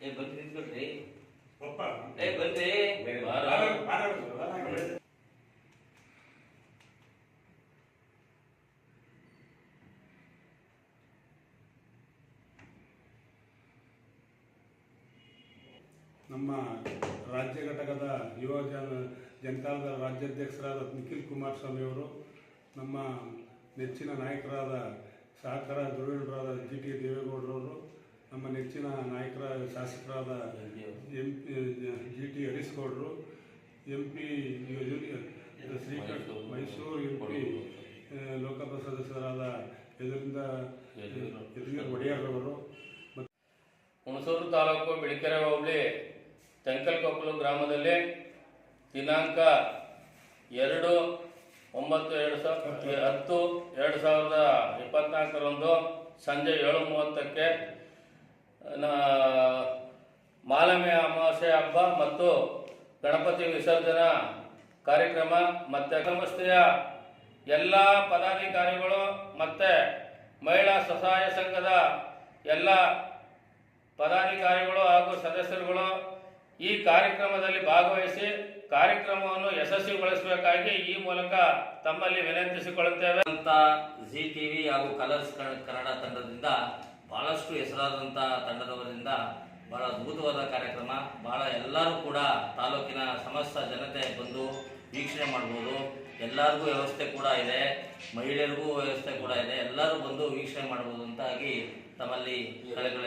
ಏ ಬಂದು ನಿಂತ್ಕೊಳ್ರಿ ಏ ನಮ್ಮ ರಾಜ್ಯ ಘಟಕದ ಯುವ ಜನ ಜನಕಾಲದ ರಾಜ್ಯಾಧ್ಯಕ್ಷರಾದ ನಿಖಿಲ್ ಕುಮಾರಸ್ವಾಮಿ ಅವರು ನಮ್ಮ ನೆಚ್ಚಿನ ನಾಯಕರಾದ ಸಹಕಾರ ಧುರೀಣರಾದ ಶಾಸಕರಾದ M P G T ಹರಿಸ್ಗೌಡರು M P Srikanta, Mysuru M P Lok Sabha ಸದಸ್ಯರಾದ ಇದರಿಂದ ಒಡೆಯರ್ರವರು ಹುಣಸೂರು ತಾಲೂಕು ಬಿಳಿಕೆರೆ ಹೋಬಳಿ ತೆಂಕಲ್ಕೊಪ್ಪಲು ಗ್ರಾಮದಲ್ಲಿ ದಿನಾಂಕ ಎರಡು ಒಂಬತ್ತು ಎರಡು ಸಾವಿರ ಹತ್ತು ಎರಡು ಸಾವಿರದ ಇಪ್ಪತ್ನಾಲ್ಕರಂದು ಸಂಜೆ ಏಳು ಮೂವತ್ತಕ್ಕೆ ಮಾಲಮೆ ಅಮಾವಾಸ್ಯೆ ಹಬ್ಬ ಮತ್ತು ಗಣಪತಿ ವಿಸರ್ಜನಾ ಕಾರ್ಯಕ್ರಮ ಮತ್ತೆ ಸಂಸ್ಥೆಯ ಎಲ್ಲ ಪದಾಧಿಕಾರಿಗಳು ಮತ್ತೆ ಮಹಿಳಾ ಸ್ವಸಹಾಯ ಸಂಘದ ಎಲ್ಲ ಪದಾಧಿಕಾರಿಗಳು ಹಾಗೂ ಸದಸ್ಯರುಗಳು ಈ ಕಾರ್ಯಕ್ರಮದಲ್ಲಿ ಭಾಗವಹಿಸಿ ಕಾರ್ಯಕ್ರಮವನ್ನು ಯಶಸ್ವಿಗೊಳಿಸಬೇಕಾಗಿ ಈ ಮೂಲಕ ತಮ್ಮಲ್ಲಿ ವಿನಂತಿಸಿಕೊಳ್ಳುತ್ತೇವೆ. ಅಂತ ಜಿ ಟಿವಿ ಹಾಗೂ ಕಲರ್ಸ್ ಕನ್ನಡ ತಂಡದಿಂದ ಬಹಳಷ್ಟು ಹೆಸರಾದಂಥ ತಂಡದವರಿಂದ ಬಹಳ ಅದ್ಭುತವಾದ ಕಾರ್ಯಕ್ರಮ. ಬಹಳ ಎಲ್ಲರೂ ಕೂಡ ತಾಲೂಕಿನ ಸಮಸ್ತ ಜನತೆ ಬಂದು ವೀಕ್ಷಣೆ ಮಾಡ್ಬೋದು. ಎಲ್ಲರಿಗೂ ವ್ಯವಸ್ಥೆ ಕೂಡ ಇದೆ. ಮಹಿಳೆಯರಿಗೂ ವ್ಯವಸ್ಥೆ ಕೂಡ ಇದೆ. ಎಲ್ಲರೂ ಬಂದು ವೀಕ್ಷಣೆ ಮಾಡ್ಬೋದು ಅಂತಾಗಿ ತಮ್ಮಲ್ಲಿ ಕಳೆಗಳ